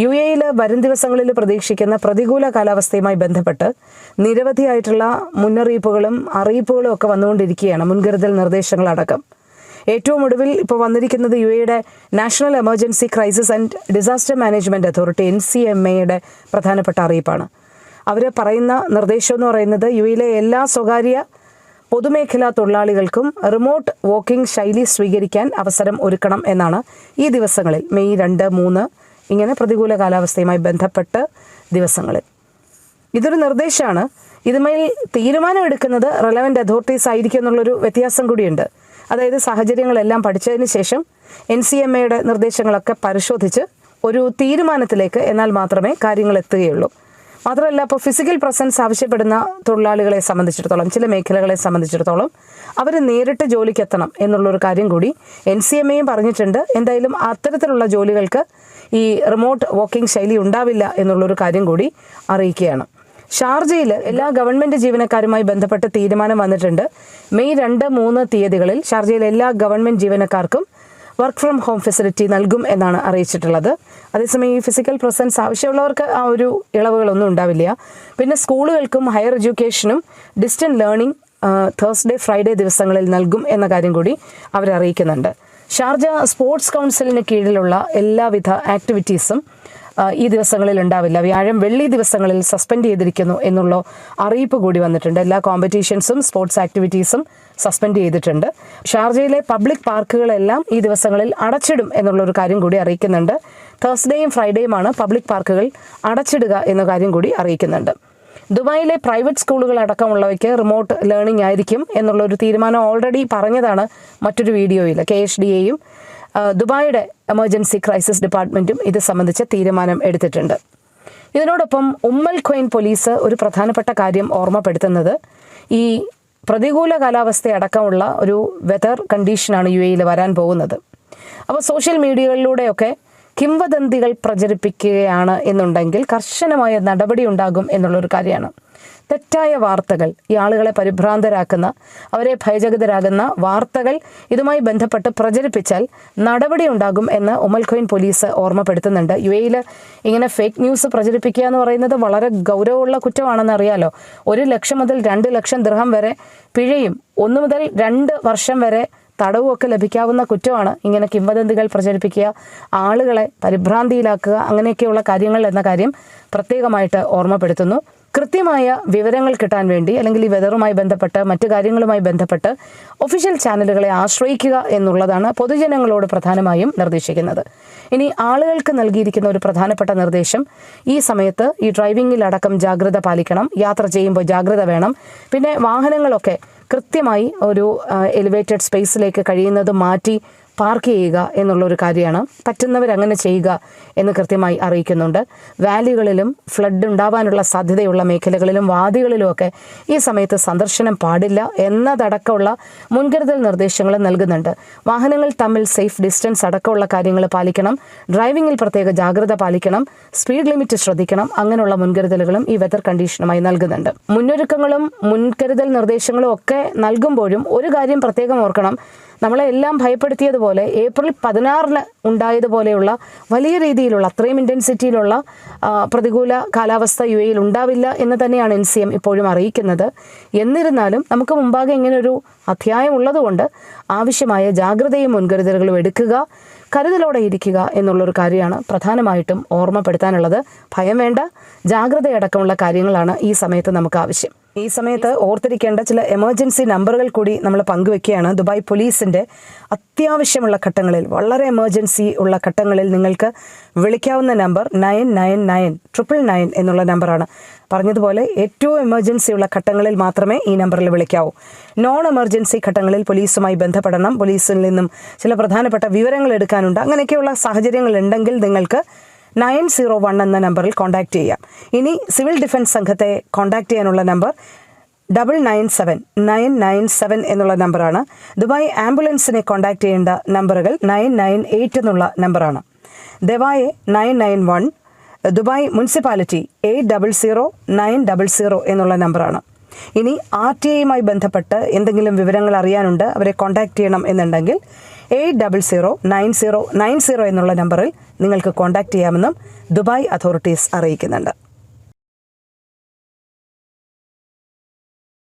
U എയിൽ വരും ദിവസങ്ങളിൽ പ്രതീക്ഷിക്കുന്ന പ്രതികൂല കാലാവസ്ഥയുമായി ബന്ധപ്പെട്ട് നിരവധിയായിട്ടുള്ള മുന്നറിയിപ്പുകളും അറിയിപ്പുകളും ഒക്കെ വന്നുകൊണ്ടിരിക്കുകയാണ് മുൻകരുതൽ നിർദ്ദേശങ്ങളടക്കം. ഏറ്റവും ഒടുവിൽ ഇപ്പോൾ വന്നിരിക്കുന്നത് യു എയുടെ national emergency crisis and disaster management authority N C M എയുടെ പ്രധാനപ്പെട്ട അറിയിപ്പാണ്. അവർ പറയുന്ന നിർദ്ദേശം എന്ന് പറയുന്നത് യു എയിലെ എല്ലാ സ്വകാര്യ പൊതുമേഖലാ തൊഴിലാളികൾക്കും റിമോട്ട് വോക്കിംഗ് ശൈലി സ്വീകരിക്കാൻ അവസരം ഒരുക്കണം എന്നാണ് ഈ ദിവസങ്ങളിൽ മെയ് രണ്ട് മൂന്ന് ഇങ്ങനെ പ്രതികൂല കാലാവസ്ഥയുമായി ബന്ധപ്പെട്ട് ദിവസങ്ങളിൽ. ഇതൊരു നിർദ്ദേശമാണ്. ഇതുമേൽ തീരുമാനമെടുക്കുന്നത് റെലവന്റ് അതോറിറ്റീസ് ആയിരിക്കും എന്നുള്ളൊരു വ്യത്യാസം കൂടിയുണ്ട്. അതായത് സാഹചര്യങ്ങളെല്ലാം പഠിച്ചതിന് ശേഷം എൻ സി എം എയുടെ നിർദ്ദേശങ്ങളൊക്കെ പരിശോധിച്ച് ഒരു തീരുമാനത്തിലേക്ക് എന്നാൽ മാത്രമേ കാര്യങ്ങൾ എത്തുകയുള്ളൂ. മാത്രമല്ല ഇപ്പോൾ ഫിസിക്കൽ പ്രസൻസ് ആവശ്യപ്പെടുന്ന തൊഴിലാളികളെ സംബന്ധിച്ചിടത്തോളം ചില മേഖലകളെ സംബന്ധിച്ചിടത്തോളം അവർ നേരിട്ട് ജോലിക്ക് എത്തണം എന്നുള്ളൊരു കാര്യം കൂടി എൻ സി എം എയും പറഞ്ഞിട്ടുണ്ട്. എന്തായാലും അത്തരത്തിലുള്ള ജോലികൾക്ക് ഈ റിമോട്ട് വർക്കിംഗ് ശൈലി ഉണ്ടാവില്ല എന്നുള്ളൊരു കാര്യം കൂടി അറിയിക്കുകയാണ്. ഷാർജയിൽ എല്ലാ ഗവൺമെന്റ് ജീവനക്കാരുമായി ബന്ധപ്പെട്ട് തീരുമാനം വന്നിട്ടുണ്ട്. മെയ് രണ്ട് മൂന്ന് തീയതികളിൽ ഷാർജയിലെ എല്ലാ ഗവൺമെന്റ് ജീവനക്കാർക്കും വർക്ക് ഫ്രം ഹോം ഫെസിലിറ്റി നൽകും എന്നാണ് അറിയിച്ചിട്ടുള്ളത്. അതേസമയം ഈ ഫിസിക്കൽ പ്രസൻസ് ആവശ്യമുള്ളവർക്ക് ആ ഒരു ഇളവുകളൊന്നും ഉണ്ടാവില്ല. പിന്നെ സ്കൂളുകൾക്കും ഹയർ എഡ്യൂക്കേഷനും ഡിസ്റ്റന്റ് ലേണിംഗ് തേഴ്സ്ഡേ ഫ്രൈഡേ ദിവസങ്ങളിൽ നൽകും എന്ന കാര്യം കൂടി അവർ അറിയിക്കുന്നുണ്ട് ഷാർജ സ്പോർട്സ് കൗൺസിലിന് കീഴിലുള്ള എല്ലാവിധ ആക്ടിവിറ്റീസും ഈ ദിവസങ്ങളിൽ ഉണ്ടാവില്ല. വ്യാഴം വെള്ളി ദിവസങ്ങളിൽ സസ്പെൻഡ് ചെയ്തിരിക്കുന്നു എന്നുള്ള അറിയിപ്പ് കൂടി വന്നിട്ടുണ്ട്. എല്ലാ കോമ്പറ്റീഷൻസും സ്പോർട്സ് ആക്ടിവിറ്റീസും സസ്പെൻഡ് ചെയ്തിട്ടുണ്ട്. ഷാർജയിലെ പബ്ലിക് പാർക്കുകളെല്ലാം ഈ ദിവസങ്ങളിൽ അടച്ചിടും എന്നുള്ള ഒരു കാര്യം കൂടി അറിയിക്കുന്നുണ്ട്. തേഴ്സ്ഡേയും ഫ്രൈഡേയുമാണ് പബ്ലിക് പാർക്കുകൾ അടച്ചിടുക എന്ന കാര്യം കൂടി അറിയിക്കുന്നുണ്ട്. ദുബായിലെ പ്രൈവറ്റ് സ്കൂളുകൾ അടക്കമുള്ളവയ്ക്ക് റിമോട്ട് ലേണിംഗ് ആയിരിക്കും എന്നുള്ള ഒരു തീരുമാനം ഓൾറെഡി പറഞ്ഞതാണ് മറ്റൊരു വീഡിയോയിൽ. കെ എച്ച് ഡി എയും ദുബായിയുടെ എമർജൻസി ക്രൈസിസ് ഡിപ്പാർട്ട്മെന്റും ഇത് സംബന്ധിച്ച തീരുമാനം എടുത്തിട്ടുണ്ട്. ഇതിനോടൊപ്പം ഉമ്മൽ ഖൊയിൻ പോലീസ് ഒരു പ്രധാനപ്പെട്ട കാര്യം ഓർമ്മപ്പെടുത്തുന്നത്. ഈ പ്രതികൂല കാലാവസ്ഥ അടക്കമുള്ള ഒരു വെതർ കണ്ടീഷനാണ് യു എയിൽ വരാൻ പോകുന്നത്. അപ്പോൾ സോഷ്യൽ മീഡിയകളിലൂടെയൊക്കെ കിംവദന്തികൾ പ്രചരിപ്പിക്കുകയാണ് എന്നുണ്ടെങ്കിൽ കർശനമായ നടപടി ഉണ്ടാകും എന്നുള്ളൊരു കാര്യമാണ്. തെറ്റായ വാർത്തകൾ ഈ ആളുകളെ പരിഭ്രാന്തരാക്കുന്ന അവരെ ഭയചകിതരാകുന്ന വാർത്തകൾ ഇതുമായി ബന്ധപ്പെട്ട് പ്രചരിപ്പിച്ചാൽ നടപടി ഉണ്ടാകും എന്ന് ഉമൽഖോയിൻ പോലീസ് ഓർമ്മപ്പെടുത്തുന്നുണ്ട്. യു എയിൽ ഇങ്ങനെ ഫേക്ക് ന്യൂസ് പ്രചരിപ്പിക്കുക എന്ന് പറയുന്നത് വളരെ ഗൗരവമുള്ള കുറ്റമാണെന്ന് അറിയാലോ. ഒരു ലക്ഷം മുതൽ രണ്ട് ലക്ഷം ദൃഹം വരെ പിഴയും ഒന്ന് മുതൽ രണ്ട് വർഷം വരെ തടവുമൊക്കെ ലഭിക്കാവുന്ന കുറ്റമാണ് ഇങ്ങനെ കിംവദന്തികൾ പ്രചരിപ്പിക്കുക ആളുകളെ പരിഭ്രാന്തിയിലാക്കുക അങ്ങനെയൊക്കെയുള്ള കാര്യങ്ങൾ എന്ന കാര്യം പ്രത്യേകമായിട്ട് ഓർമ്മപ്പെടുത്തുന്നു. കൃത്യമായ വിവരങ്ങൾ കിട്ടാൻ വേണ്ടി അല്ലെങ്കിൽ ഈ വെതറുമായി ബന്ധപ്പെട്ട് മറ്റു കാര്യങ്ങളുമായി ബന്ധപ്പെട്ട് ഒഫീഷ്യൽ ചാനലുകളെ ആശ്രയിക്കുക എന്നുള്ളതാണ് പൊതുജനങ്ങളോട് പ്രധാനമായും നിർദ്ദേശിക്കുന്നത്. ഇനി ആളുകൾക്ക് നൽകിയിരിക്കുന്ന ഒരു പ്രധാനപ്പെട്ട നിർദ്ദേശം ഈ സമയത്ത് ഈ ഡ്രൈവിംഗിലടക്കം ജാഗ്രത പാലിക്കണം യാത്ര ചെയ്യുമ്പോൾ ജാഗ്രത വേണം. പിന്നെ വാഹനങ്ങളൊക്കെ കൃത്യമായി ഒരു എലിവേറ്റഡ് സ്പേസിലേക്ക് കഴിയുന്നത് മാറ്റി പാർക്ക് ചെയ്യുക എന്നുള്ള ഒരു കാര്യമാണ്. പറ്റുന്നവർ അങ്ങനെ ചെയ്യുക എന്ന് കൃത്യമായി അറിയിക്കുന്നുണ്ട്. വാലികളിലും ഫ്ലഡ് ഉണ്ടാവാനുള്ള സാധ്യതയുള്ള മേഖലകളിലും വാദികളിലുമൊക്കെ ഈ സമയത്ത് സന്ദർശനം പാടില്ല എന്നതടക്കമുള്ള മുൻകരുതൽ നിർദ്ദേശങ്ങൾ നൽകുന്നുണ്ട്. വാഹനങ്ങൾ തമ്മിൽ സേഫ് ഡിസ്റ്റൻസ് അടക്കമുള്ള കാര്യങ്ങൾ പാലിക്കണം. ഡ്രൈവിംഗിൽ പ്രത്യേക ജാഗ്രത പാലിക്കണം. സ്പീഡ് ലിമിറ്റ് ശ്രദ്ധിക്കണം. അങ്ങനെയുള്ള മുൻകരുതലുകളും ഈ വെതർ കണ്ടീഷനുമായി നൽകുന്നുണ്ട്. മുന്നൊരുക്കങ്ങളും മുൻകരുതൽ നിർദ്ദേശങ്ങളും ഒക്കെ നൽകുമ്പോഴും ഒരു കാര്യം പ്രത്യേകം ഓർക്കണം. നമ്മളെ എല്ലാം ഭയപ്പെടുത്തിയതുപോലെ ഏപ്രിൽ പതിനാറിന് ഉണ്ടായതുപോലെയുള്ള വലിയ രീതിയിലുള്ള അത്രയും ഇന്റൻസിറ്റിയിലുള്ള പ്രതികൂല കാലാവസ്ഥ യു എയിൽ ഉണ്ടാവില്ല എന്ന് തന്നെയാണ് എൻ സി എം ഇപ്പോഴും അറിയിക്കുന്നത്. എന്നിരുന്നാലും നമുക്ക് മുമ്പാകെ ഇങ്ങനൊരു അധ്യായം ഉള്ളതുകൊണ്ട് ആവശ്യമായ ജാഗ്രതയും മുൻകരുതലുകളും എടുക്കുക കരുതലോടെ ഇരിക്കുക എന്നുള്ളൊരു കാര്യമാണ് പ്രധാനമായിട്ടും ഓർമ്മപ്പെടുത്താനുള്ളത്. ഭയം വേണ്ട ജാഗ്രതയടക്കമുള്ള കാര്യങ്ങളാണ് ഈ സമയത്ത് നമുക്ക് ആവശ്യം. ഈ സമയത്ത് ഓർത്തിരിക്കേണ്ട ചില എമർജൻസി നമ്പറുകൾ കൂടി നമ്മൾ പങ്കുവെക്കുകയാണ്. ദുബായ് പോലീസിന്റെ അത്യാവശ്യമുള്ള ഘട്ടങ്ങളിൽ വളരെ എമർജൻസി ഉള്ള ഘട്ടങ്ങളിൽ നിങ്ങൾക്ക് വിളിക്കാവുന്ന number nine nine nine triple nine എന്നുള്ള നമ്പറാണ് പറഞ്ഞതുപോലെ ഏറ്റവും എമർജൻസി ഉള്ള ഘട്ടങ്ങളിൽ മാത്രമേ ഈ നമ്പറിൽ വിളിക്കാവൂ. നോൺ എമർജൻസി ഘട്ടങ്ങളിൽ പോലീസുമായി ബന്ധപ്പെടണം. പോലീസിൽ നിന്നും ചില പ്രധാനപ്പെട്ട വിവരങ്ങൾ എടുക്കാനുണ്ട്. അങ്ങനെയൊക്കെയുള്ള സാഹചര്യങ്ങൾ ഉണ്ടെങ്കിൽ നിങ്ങൾക്ക് നയൻ സീറോ വൺ എന്ന നമ്പറിൽ കോൺടാക്റ്റ് ചെയ്യാം. ഇനി സിവിൽ ഡിഫൻസ് സംഘത്തെ കോൺടാക്റ്റ് ചെയ്യാനുള്ള number double nine seven nine nine seven എന്നുള്ള നമ്പറാണ്. ദുബായ് ആംബുലൻസിനെ കോൺടാക്റ്റ് ചെയ്യേണ്ട നമ്പറുകൾ നയൻ നയൻ എയ്റ്റ് എന്നുള്ള നമ്പറാണ്. ദവായെ nine nine one Dubai municipality eight double zero nine double zero എന്നുള്ള നമ്പറാണ്. ഇനി ആർ ടി ഐയുമായി ബന്ധപ്പെട്ട് എന്തെങ്കിലും വിവരങ്ങൾ അറിയാനുണ്ട് അവരെ കോൺടാക്റ്റ് ചെയ്യണം എന്നുണ്ടെങ്കിൽ eight double zero nine zero nine zero എന്നുള്ള നമ്പറിൽ നിങ്ങൾക്ക് കോൺടാക്റ്റ് ചെയ്യാമെന്നും ദുബായ് അതോറിറ്റീസ് അറിയിക്കുന്നുണ്ട്.